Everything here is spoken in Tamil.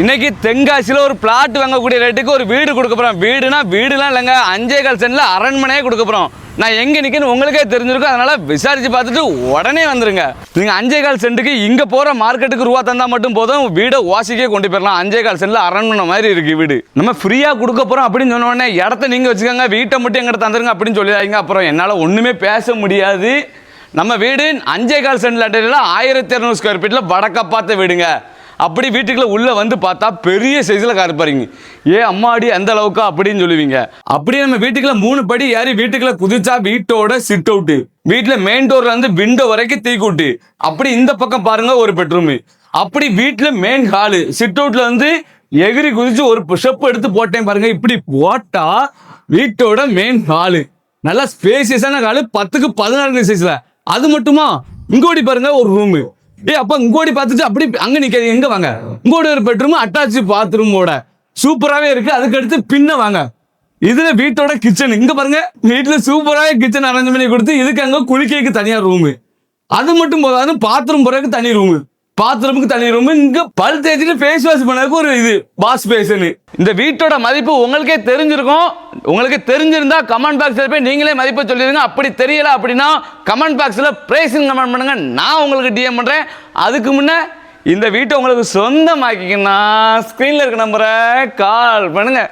இன்னைக்கு தென்காசியில் ஒரு பிளாட் வாங்கக்கூடிய ரேட்டுக்கு ஒரு வீடு கொடுக்க போகிறோம் வீடுனா வீடுலாம் இல்லைங்க. அஞ்சே கால் சென்டில் அரண்மனையே கொடுக்க போகிறோம் நான் எங்கே நிற்கன்னு உங்களுக்கே தெரிஞ்சிருக்கும். அதனால் விசாரித்து பார்த்துட்டு உடனே வந்துருங்க. நீங்கள் அஞ்சே கால் சென்ட்டுக்கு இங்கே போகிற மார்க்கெட்டுக்கு ரூபா தந்தால் மட்டும் போதும். வீடை வாசிக்கே கொண்டு போயிடலாம் அஞ்சே கால் சென்டில் அரண்மனை மாதிரி இருக்குது வீடு. நம்ம ஃப்ரீயாக கொடுக்க போகிறோம் அப்படின்னு சொன்ன இடத்த நீங்கள் வச்சுக்கோங்க. வீட்டை மட்டும் எங்கிட்ட தந்துருங்க அப்படின்னு சொல்லிடாதீங்க. அப்புறம் என்னால் ஒன்றுமே பேச முடியாது. நம்ம வீடு அஞ்சே கால் சென்ட் அட்டையில் ஆயிரத்தி இரநூறு ஸ்கொயர் ஃபீட்டில் வடக்க பார்த்த வீடுங்க. அப்படி வீட்டுக்குள்ள உள்ள வந்து பார்த்தா பெரிய சைஸ்ல கார் பாருங்க ஏ அம்மாடி அந்த அளவுக்கா அப்படின்னு சொல்லுவீங்க. அப்படியே நம்ம வீட்டுக்குள்ள மூணு படி ஏறி வீட்டுக்குள்ள குதிச்சா வீட்டோட சிட் அவுட் வீட்டுல மெயின் டோர்ல இருந்து விண்டோ வரைக்கும் தீ அப்படி இந்த பக்கம் பாருங்க ஒரு பெட்ரூம் அப்படி வீட்டுல மெயின் ஹாலு சிட் அவுட்ல வந்து எகிரி குதிச்சு ஒரு ஷெப் எடுத்து போட்டேன் பாருங்க இப்படி போட்டா வீட்டோட மெயின் ஹாலு நல்லா ஸ்பேசியஸான ஹாலு பத்துக்கு பதினாறு சைஸ்ல அது மட்டுமா? இங்கோடி பாருங்க ஒரு ரூமு ஏய் அப்ப இங்கோடி பார்த்துட்டு அப்படி அங்க நிக்க எங்க வாங்க? இங்கோடி ஒரு பெட்ரூம் அட்டாச் பாத்ரூமோட சூப்பராகவே இருக்கு. அதுக்கு அடுத்து பின்ன வாங்க. இதுல வீட்டோட கிச்சன் இங்க பாருங்க வீட்டுல சூப்பராக கிச்சன் அரேஞ்ச் பண்ணி கொடுத்து இதுக்கு அங்க குளிக்கைக்கு தனியா ரூமு அது மட்டும் போதாது பாத்ரூம் போறதுக்கு தனி ரூமு பாத்ரூமுக்கு தனி ரூம் இங்க பல் தேய்ச்சிட்டு ஃபேஸ் வாஷ் பண்ணதுக்கு ஒரு இது வாஷ் பேஷனு இந்த வீட்டோட மதிப்பு உங்களுக்கே தெரிஞ்சிருக்கும். உங்களுக்கு தெரிஞ்சிருந்தா கமெண்ட் பாக்ஸில் போய் நீங்களே மதிப்பை சொல்லிடுங்க. அப்படி தெரியல அப்படின்னா கமெண்ட் பாக்ஸில் ப்ரைஸிங் கமெண்ட் பண்ணுங்க. நான் உங்களுக்கு டிஎம் பண்ணுறேன் அதுக்கு முன்னே இந்த வீட்டை உங்களுக்கு சொந்தமாக்கிக்கன்னா ஸ்க்ரீனில் இருக்க நம்பரை கால் பண்ணுங்க.